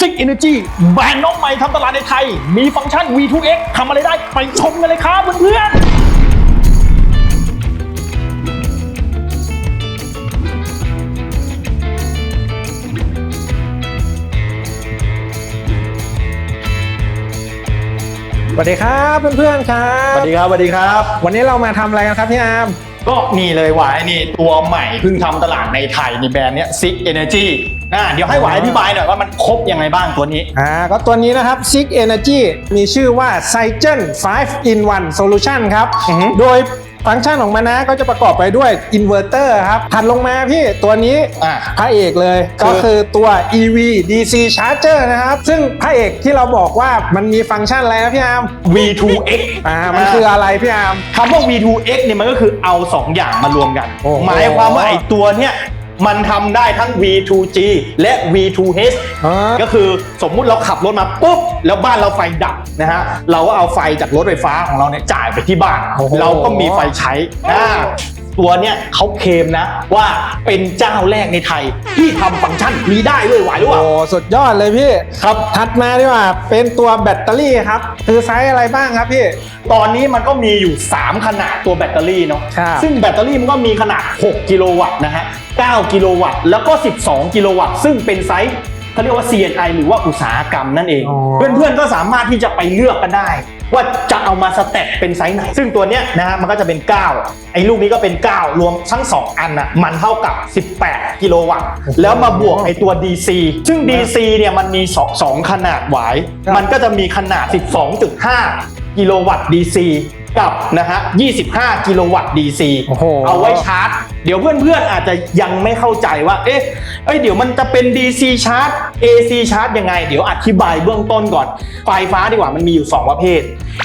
Six Energy แบรนด์น้องใหม่ทำตลาดในไทย มีฟังก์ชัน V2X ทำอะไรได้ ไปชมกันเลยครับเพื่อนๆสวัสดีครับเพื่อนๆครัสบวัสดีครับสวัสดีครับ วันนี้เรามาทำอะไรกันครับพี่อาร์ม ก็นี่เลยหวายนี่ตัวใหม่เพิ่งทำตลาดในไทยในแบรนด์เนี้ย Six Energy อ่าเดี๋ยวให้หวายอธิบายหน่อยว่ามันครบยังไงบ้างตัวนี้ อ่าก็ตัวนี้นะครับ Six Energy มีชื่อว่า c y g e n 5 in 1 Solution ครับ อือฮึ โดย ฟังก์ชันของมันนะก็จะประกอบไปด้วยอินเวอร์เตอร์ครับถัดลงมาพี่ตัวนี้อ่าพระเอกเลยคือก็คือตัว EV DC Charger นะครับ ซึ่งพระเอกที่เราบอกว่ามันมีฟังก์ชันอะไรนะพี่อาร์ม V2X อ่ามันคืออะไรพี่อาร์มคำว่า V2X เนี่ยมันก็คือเอา 2 อย่างมารวมกันโอ้โหหมายความว่าไอ้ตัวเนี้ย มันทำได้ทั้ง V2G และ V2H อ่าก็คือสมมุติเราขับรถมาปุ๊บ แล้วบ้านเราไฟดับนะฮะเราก็เอาไฟจากรถไฟฟ้าของเราเนี่ยจ่ายไปที่บ้านโอ้โหเราก็มีไฟใช้อ่า ตัวเนี้ยเขาเคลมนะ ว่าเป็นเจ้าแรกในไทย ที่ทำฟังก์ชันนี้ได้ด้วยไหวหรือเปล่า โอ้สุดยอดเลยพี่ครับ ถัดมาดีกว่าเป็นตัวแบตเตอรี่ครับ คือไซส์อะไรบ้างครับพี่ ตอนนี้มันก็มีอยู่ 3 ขนาดตัวแบตเตอรี่เนาะครับ ซึ่งแบตเตอรี่มันก็มีขนาด 6 กิโลวัตต์นะฮะ 9 กิโลวัตต์ แล้วก็ 12 กิโลวัตต์ ซึ่งเป็นไซส์เขาเรียกว่า CNI หรือว่าอุตสาหกรรมนั่นเอง อ๋อ เพื่อนๆก็สามารถที่จะไปเลือกกันได้ ว่าจะเอามาสเต็ปเป็นไซส์ไหน ซึ่งตัวเนี้ยนะฮะมันก็จะเป็น 9 ไอ้ลูกนี้ก็เป็น 9 รวมทั้ง 2 อันนะมันเท่ากับ 18 กิโลวัตต์ แล้วมาบวกไอ้ตัว DC ซึ่ง DC เนี่ยมันมีสองสองขนาดหวายครับมันก็จะมีขนาด 12.5 กิโลวัตต์ DC กับนะฮะ 25 กิโลวัตต์ DC โอ้โหเอาไว้ชาร์จ เดี๋ยวเพื่อนๆอาจจะยังไม่เข้าใจว่า เอ๊ะเอ้ยเดี๋ยวมันจะเป็น DC ชาร์จ AC ชาร์จยังไง เดี๋ยวอธิบายเบื้องต้นก่อน ไฟฟ้าดีกว่ามันมีอยู่ 2 ประเภท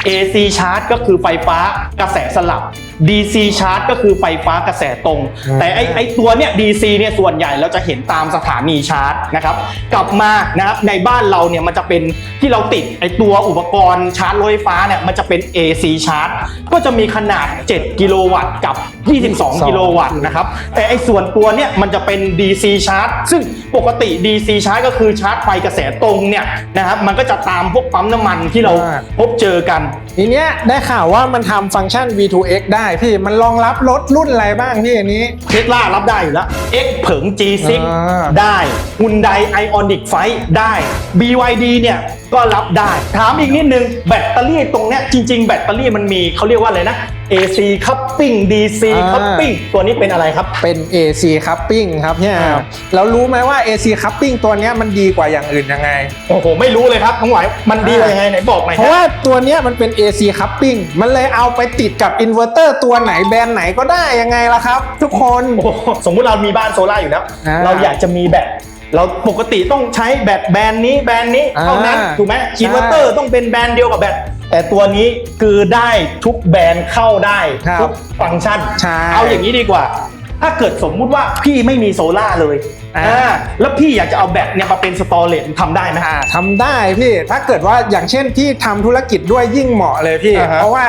AC ชาร์จก็คือไฟฟ้ากระแสสลับ DC ชาร์จก็คือไฟฟ้ากระแสตรงอืมแต่ไอไอตัวเนี้ย DC เนี่ยส่วนใหญ่เราจะเห็นตามสถานีชาร์จนะครับกลับมานะครับในบ้านเราเนี่ยมันจะเป็นที่เราติดไอตัวอุปกรณ์ชาร์จรถไฟฟ้าเนี่ยมันจะเป็น AC ชาร์จก็จะมีขนาด 7 กิโลวัตต์กับ 22 กิโลวัตต์นะครับแต่ไอส่วนตัวเนี่ยมันจะเป็น DC ชาร์จซึ่งปกติ DC ชาร์จก็คือชาร์จไฟกระแสตรงเนี่ยนะครับมันก็จะตามพวกปั๊มน้ำมันที่เราอ่าพบเจอกันทีเนี้ยได้ข่าวว่ามันทำฟังก์ชัน V2X ได้พี่มันรองรับรถรุ่นอะไรบ้างพี่อันนี้ เทสลารับได้อยู่แล้ว X เผิง G6 อ่า ได้ฮุนไดไอออนิกไฟได้ BYD เนี่ยก็รับได้ ถามอีกนิดนึง แบตเตอรี่ตรงเนี้ยจริง ๆ แบตเตอรี่มันมีเขาเรียกว่าอะไรนะ AC coupling DC อ่า coupling ตัวนี้เป็นอะไรครับ เป็น AC coupling ครับพี่อาอ่าร์มแล้วรู้ไหมว่า AC coupling ตัวเนี้ยมันดีกว่าอย่างอื่นยังไง โอ้โห ไม่รู้เลยครับทั้งหวายมันดีอะไรยังไงไหนบอกหน่อยเพคราะรับว่าตัวเนี้ยมันเป็น AC coupling มันเลยเอาไปติดกับอินเวอร์เตอร์ตัวไหนแบรนด์ไหนก็ได้ยังไงล่ะครับ ทุกคน โอ้โหสมมุติเรามีบ้านโซล่าร์อยู่แล้ว อ่าเราอยากจะมีแบตเราปกติต้องใช้แบตแบรนด์นี้แบรนด์นี้เท่านั้นอ่าถูกไหมใช่ อินเวอร์เตอร์ต้องเป็นแบรนด์เดียวกับแบต แต่ตัวนี้คือได้ทุกแบรนด์เข้าได้ครับทุกฟังก์ชัน ใช่เอาอย่างนี้ดีกว่า ถ้าเกิดสมมุติว่าพี่ไม่มีโซล่าร์เลยอ่า อ่าแล้วพี่อยากจะเอาแบตเนี่ยมาเป็นสตอเรจทำได้ไหม อ่าทำได้พี่ ถ้าเกิดว่าอย่างเช่นที่ทำธุรกิจด้วยยิ่งเหมาะเลยพี่ อ่าฮะเพราะว่า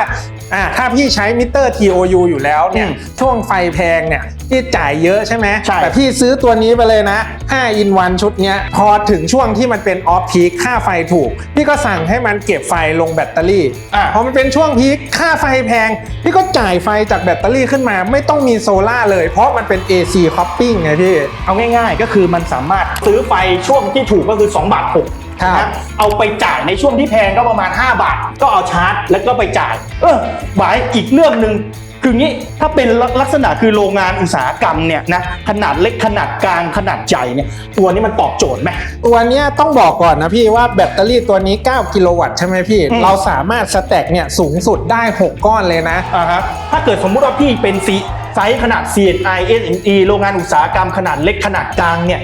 อ่าถ้าพี่ใช้มิเตอร์ TOU อยู่แล้วเนี่ยอืมช่วงไฟแพงเนี่ยพี่จ่ายเยอะใช่ไหมใช่แต่พี่ซื้อตัวนี้ไปเลยนะ5 in 1ชุดเนี้ยพอถึงช่วงที่มันเป็นออฟพีคค่าไฟถูก พี่ก็สั่งให้มันเก็บไฟลงแบตเตอรี่อะพอมันเป็นช่วงพีคค่าไฟแพง พี่ก็จ่ายไฟจากแบตเตอรี่ขึ้นมา ไม่ต้องมีโซล่าร์เลย เพราะมันเป็น AC coupling ไงพี่ เอาง่ายๆ ก็คือมันสามารถซื้อไฟช่วงที่ถูกก็คือ2บาท6 ครับนะเอาไปจ่ายในช่วงที่แพงก็ประมาณ 5 บาท ก็เอาชาร์จ แล้วก็ไปจ่าย เออหวายอีกเรื่องหนึ่งคืองี้ถ้าเป็นลักษณะคือโรงงานอุตสาหกรรมเนี่ยนะขนาดเล็กขนาดกลางขนาดใหญ่เนี่ยตัวนี้มันตอบโจทย์ไหมตัวเนี้ยต้องบอกก่อนนะพี่ว่าแบตเตอรี่ตัวนี้ 9 กิโลวัตต์ใช่ไหมพี่อืมเราสามารถสแต็กเนี่ยสูงสุดได้ 6 ก้อนเลยนะอ่าฮะถ้าเกิดสมมุติว่าพี่เป็นซีไซส์ขนาด CNI SME โรงงานอุตสาหกรรมขนาดเล็กขนาดกลางเนี่ย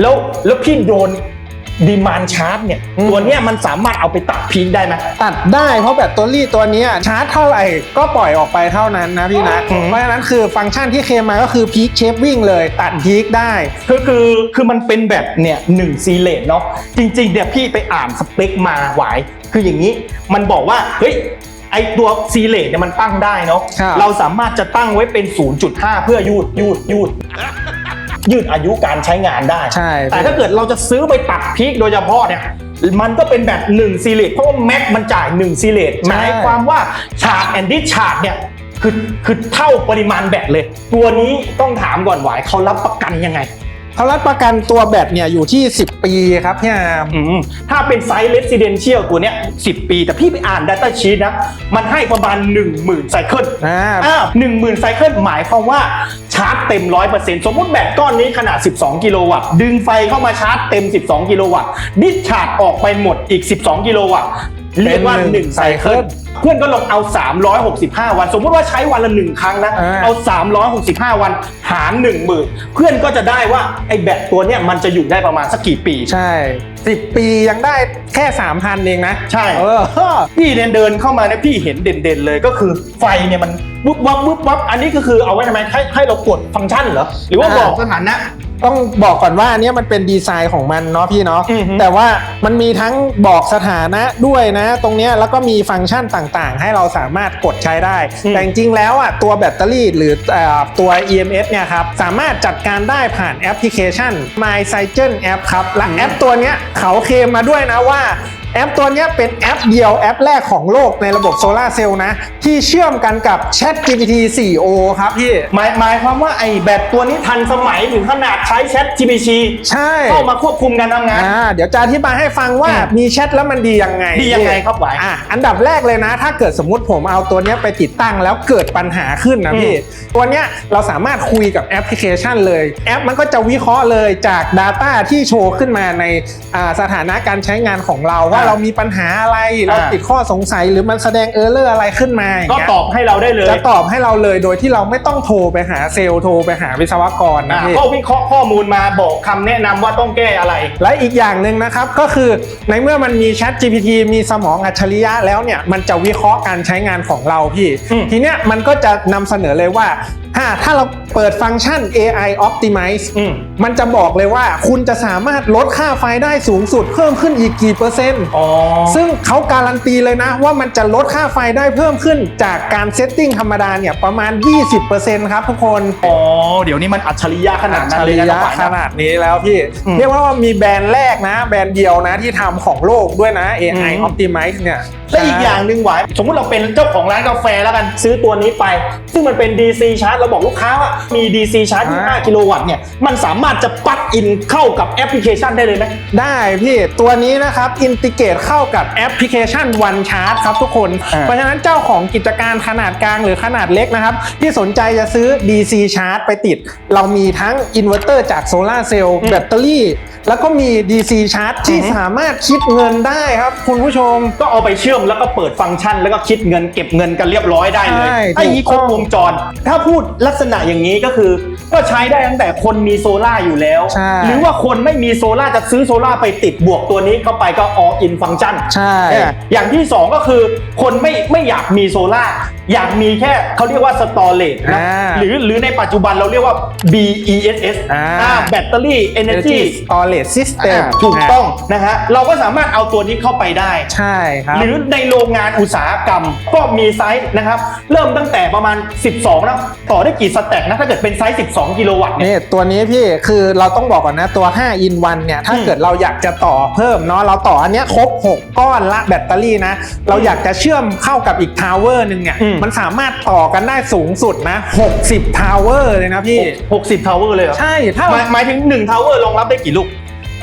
แล้วแล้วพี่โดน ดีมานชาร์จเนี่ยอืม ตัวเนี้ยมันสามารถเอาไปตัดพีคได้ไหม ตัดได้เพราะแบตเตอรี่ตัวเนี้ยชาร์จเท่าไหร่ก็ปล่อยออกไปเท่านั้นนะพี่นะ อืม เพราะฉะนั้นคือฟังก์ชันที่เคลมมาก็คือพีคเชฟวิ่งเลย ตัดพีคได้ คือคือคือมันเป็นแบบเนี่ยหนึ่งซีเลตเนาะจริงๆเนี่ยพี่ไปอ่านสเปคมาหวาย คืออย่างนี้มันบอกว่า เฮ้ย ไอตัวซีเลตเนี่ยมันตั้งได้เนาะครับ เราสามารถจะตั้งไว้เป็น 0.5 เพื่อยูดยูดยูด ยืดอายุการใช้งานได้ ใช่ แต่ถ้าเกิดเราจะซื้อไปตัดพีคโดยเฉพาะเนี่ยมันก็เป็นแบบ1ซีเลตเพราะว่าแม็กมันจ่าย1ซีเลตหมายความว่าฉากแอนดี้ฉากเนี่ยคือคือเท่าปริมาณแบตเลย ตัวนี้ต้องถามก่อนหวายเขารับประกันยังไง เขารับประกันตัวแบตเนี่ยอยู่ที่ 10 ปีครับพี่อาร์มอืมถ้าเป็นไซส์ residential ตัวเนี้ย10 ปี แต่พี่ไปอ่าน Data Sheet นะ มันให้ประมาณ 10,000ไซเคิลอ่าอ่า10,000ไซเคิลหมายความว่าชาร์จเต็ม 100%สมมติแบตก้อนนี้ขนาด 12 กิโลวัตต์ดึงไฟเข้ามาชาร์จเต็ม 12 กิโลวัตต์ดิสชาร์จออกไปหมดอีก 12 กิโลวัตต์ เรียกว่าเป็นหนึ่ง1ไซเคิลเพื่อนก็ลองเอา 365 วัน สมมุติว่าใช้วันละ1ครั้งนะอ่าเอา 365 วันหาร1 0,000 เพื่อนก็จะได้ว่าไอ้แบตตัวเนี้ยมันจะอยู่ได้ประมาณสักกี่ปี ใช่ 10 ปียังได้แค่ 3,000 เองนะ ใช่เออพี่เดินเดินเข้ามาเนี่ยพี่เห็นเด่นๆเลยก็คือไฟเนี่ยมันวุบวับวุบวับอันนี้ก็คือเอาไว้ทำไมให้ให้เรากดฟังก์ชันเหรอ หรือว่าอ่าบอกสถานะ ต้องบอกก่อนว่าอันเนี้ยมันเป็นดีไซน์ของมันเนาะพี่เนาะอือฮึแต่ว่ามันมีทั้งบอกสถานะด้วยนะ ตรงเนี้ยแล้วก็มีฟังก์ชันต่างๆ ให้เราสามารถกดใช้ได้ แต่จริงๆแล้วอะตัวแบตเตอรี่หรือเอ่อตัว EMS เนี่ยครับสามารถจัดการได้ผ่านแอปพลิเคชัน My Cycle App ครับและแอปตัวเนี้ยเขาเคลมมาด้วยนะว่า แอปตัวเนี้ยเป็นแอปเดียวแอปแรกของโลกในระบบโซลาร์เซลล์นะ ที่เชื่อมกันกับ Chat GPT 4o ครับพี่หมายหมายความว่าไอ้แบตตัวนี้ทันสมัยถึงขนาดใช้แชท GPT ใช่เข้ามาควบคุมการทำงานอ่าเดี๋ยวจะอธิบายให้ฟังว่าอืมมีแชทแล้วมันดียังไงดียังไงครับหวายอะอันดับแรกเลยนะ ถ้าเกิดสมมุติผมเอาตัวเนี้ยไปติดตั้งแล้วเกิดปัญหาขึ้นนะพี่ตัวเนี้ยเราสามารถคุยกับแอปพลิเคชันเลย แอปมันก็จะวิเคราะห์เลยจาก Data ที่โชว์ขึ้นมาในอ่าสถานะการใช้งานของเราว่าอ่าเรามีปัญหาอะไรเราอ่าติดข้อสงสัยหรือมันแสดงเออร์เลอร์อะไรขึ้นมาย่างก็เงี้ยตอบให้เราได้เลยจะตอบให้เราเลยโดยที่เราไม่ต้องโทรไปหาเซลล์โทรไปหาวิศวกรนะอ่าพี่ก็วิเคราะห์ข้อมูลมาบอกคำแนะนำว่าต้องแก้อะไร และอีกอย่างหนึ่งนะครับก็คือในเมื่อมันมี Chat GPT มีสมองอัจฉริยะแล้วเนี่ยมันจะวิเคราะห์การใช้งานของเราพี่อืมทีเนี้ยมันก็จะนำเสนอเลยว่า ถ้าถ้าเราเปิดฟังก์ชัน AI Optimize อืม มันจะบอกเลยว่าคุณจะสามารถลดค่าไฟได้สูงสุดเพิ่มขึ้นอีกกี่เปอร์เซ็นต์ อ๋อ ซึ่งเขาการันตีเลยนะ ว่ามันจะลดค่าไฟได้เพิ่มขึ้นจากการเซตติ้งธรรมดาเนี่ยประมาณ 20%ครับทุกคน อ๋อ เดี๋ยวนี้มันอัจฉริยะขนาดนั้นเลยอัจฉรินะยะหวายขนะ นาดนี้แล้วพี่ อืมเรียกว่ามีแบรนด์แรกนะ แบรนด์เดียวนะที่ทำของโลกด้วยนะ AI อืม Optimize เนี่ยและอีกอย่างหนึ่งหวายสมมุติเราเป็นเจ้าของร้านกาแฟแล้วกันซื้อตัวนี้ไป ซึ่งมันเป็น DC ชาร์จเราบอกลูกค้าว่ามี DC ชาร์จอ่า25กิโลวัตต์เนี่ยมันสามารถจะปลั๊กอินเข้ากับแอปพลิเคชันได้เลยไหมได้พี่ตัวนี้นะครับอินทิเกตเข้ากับแอปพลิเคชัน One Charge ครับทุกคนอ่าเพราะฉะนั้นเจ้าของกิจการขนาดกลางหรือขนาดเล็กนะครับ ที่สนใจจะซื้อ DC Charge ไปติด เรามีทั้งอินเวอร์เตอร์จากโซลาร์เซลล์แบตเตอรี่ แล้วก็มี DC Charge ที่สามารถคิดเงินได้ครับ คุณผู้ชม ก็เอาไปเชื่อมแล้วก็เปิดฟังก์ชัน แล้วก็คิดเงินเก็บเงินกันเรียบร้อยได้เลยใช่ไอ้นี้คถูรบกต้องวงจร ถ้าพูดลักษณะอย่างนี้ก็คือ ก็ใช้ได้ตั้งแต่คนมีโซล่าร์อยู่แล้วใช่หรือว่าคนไม่มีโซล่าร์จะซื้อโซล่าร์ไปติดบวกตัวนี้เข้าไปก็ all in ฟังก์ชันใช่เนี่ยอย่างที่ 2 ก็คือคนไม่ไม่อยากมีโซล่าร์อยากมีแค่เขาเรียกว่าสตอเรจนะอ่าหรือหรือในปัจจุบันเราเรียกว่า BESS อ่าอ่าแบตเตอรี่ Energy Storage System อ่าถูกต้องนะฮะเราก็สามารถเอาตัวนี้เข้าไปได้ ใช่ครับ หรือในโรงงานอุตสาหกรรมก็มีไซส์นะครับ เริ่มตั้งแต่ประมาณ 12นะต่อได้กี่สแต็กนะ ถ้าเกิดเป็นไซส์ 12 กิโลวัตต์เนี่ย นี่ตัวนี้พี่คือเราต้องบอกก่อนนะตัว 5 in 1เนี่ยถ้าอืมเกิดเราอยากจะต่อเพิ่มเนาะเราต่ออันเนี้ยครบ 6 ก้อนละแบตเตอรี่นะ เราอยากจะเชื่อมเข้ากับอีกทาวเวอร์หนึ่งเนี่ยอืมมันสามารถต่อกันได้สูงสุดนะ 60 ทาวเวอร์เลยนะพี่ 60 ทาวเวอร์เลยเหรอ ใช่ถ้าหมายหมายถึง1ทาวเวอร์รองรับได้กี่ลูก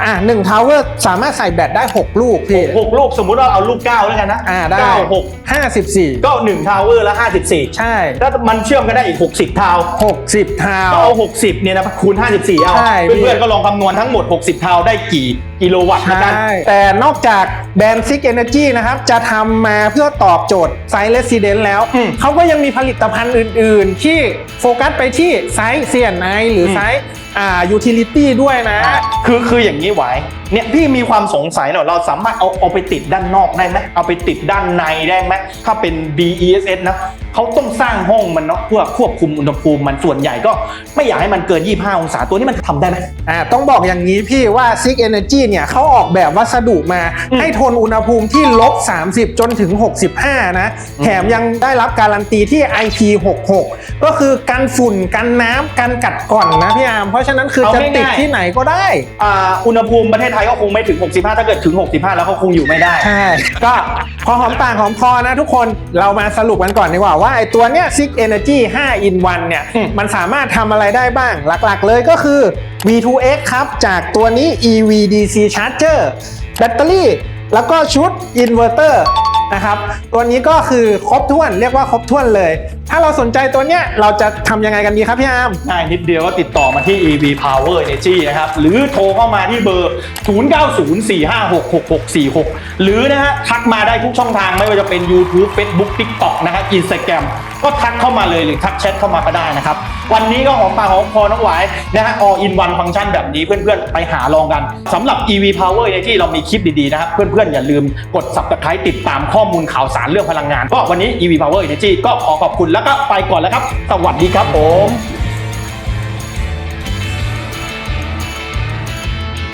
อะหนึ่งทาวเวอร์สามารถใส่แบตได้ 6 ลูกพี่6ลูกสมมุติว่าเอาลูก9แล้วกันนะอ่าได้9 6 54ก็1ทาวเวอร์ละ54ใช่ถ้ามันเชื่อมกันได้อีก60ทาว60ทาวก็เอา60เนี่ยนะคูณ54เอาใช่พี่ เพื่อนๆก็ลองคำนวณทั้งหมด60ทาวได้กี่กิโลวัตต์แล้วกัน ใช่แต่นอกจากแบรนด์ Six Energy นะครับ จะทำมาเพื่อตอบโจทย์ไซส์ Resident แล้ว อืมเขาก็ยังมีผลิตภัณฑ์อื่น ๆ ที่โฟกัสไปที่ไซส์ CNI หรือไซส์ อ่ายูทิลิตี้ด้วยนะ คือคืออย่างนี้ไหวเนี่ยพี่มีความสงสัยหน่อยเราสามารถเอาเอาไปติดด้านนอกได้ไหมเอาไปติดด้านในได้ไหมถ้าเป็น BESS นะ เขาต้องสร้างห้องมันเนาะเพื่อควบคุมอุณหภูมิมันส่วนใหญ่ก็ไม่อยากให้มันเกิน 25 องศาตัวนี้มันทำได้ไหม อ่าต้องบอกอย่างนี้พี่ว่า Six Energy เนี่ยเขาออกแบบวัสดุมา อืมให้ทนอุณหภูมิที่ลบ 30 จนถึง 65 นะ แถมยังได้รับการันตีที่ IP66 ก็คือกันฝุ่นกันน้ำกันกัดก่อนนะพี่อาร์มเพราะฉะนั้นคือเอาจะง่ายๆ ติดที่ไหนก็ได้ อ่าอุณหภูมิประเทศไทยก็คงไม่ถึง 65 ถ้าเกิดถึง 65 แล้วก็คงอยู่ไม่ได้ ใช่ ก็พอหอมปากหอมคอนะทุกคนเรามาสรุปกันก่อนดีกว่าว่าไอตัวเนี้ย Six Energy 5 in 1เนี่ยอืมมันสามารถทำอะไรได้บ้างหลักๆเลยก็คือ V2X ครับ จากตัวนี้ EVDC Charger แบตเตอรี่ แล้วก็ชุดอินเวอร์เตอร์นะครับ ตัวนี้ก็คือครบถ้วนเรียกว่าครบถ้วนเลย ถ้าเราสนใจตัวเนี้ยเราจะทำยังไงกันดีครับพี่อาร์ม ง่ายนิดเดียวก็ติดต่อมาที่ EV Power Energy นะครับ หรือโทรเข้ามาที่เบอร์ 0904566646 หรือนะฮะทักมาได้ทุกช่องทางไม่ว่าจะเป็น YouTube Facebook TikTok นะครับ Instagram ก็ทักเข้ามาเลยหรือทักแชทเข้ามาก็ได้นะครับ วันนี้ก็หอมปากหอมคอน้องหวายนะฮะ all in one ฟังก์ชันแบบนี้เพื่อนๆ ไปหาลองกันสำหรับ EV Power Energy เรามีคลิปดีๆนะครับ เพื่อนๆ อย่าลืมกด subscribe ติดตามข้อมูลข่าวสารเรื่องพลังงาน ก็วันนี้ EV Power Energy ก็ขอขอบคุณและแล้วก็ไปก่อนแล้วครับ สวัสดีครับผม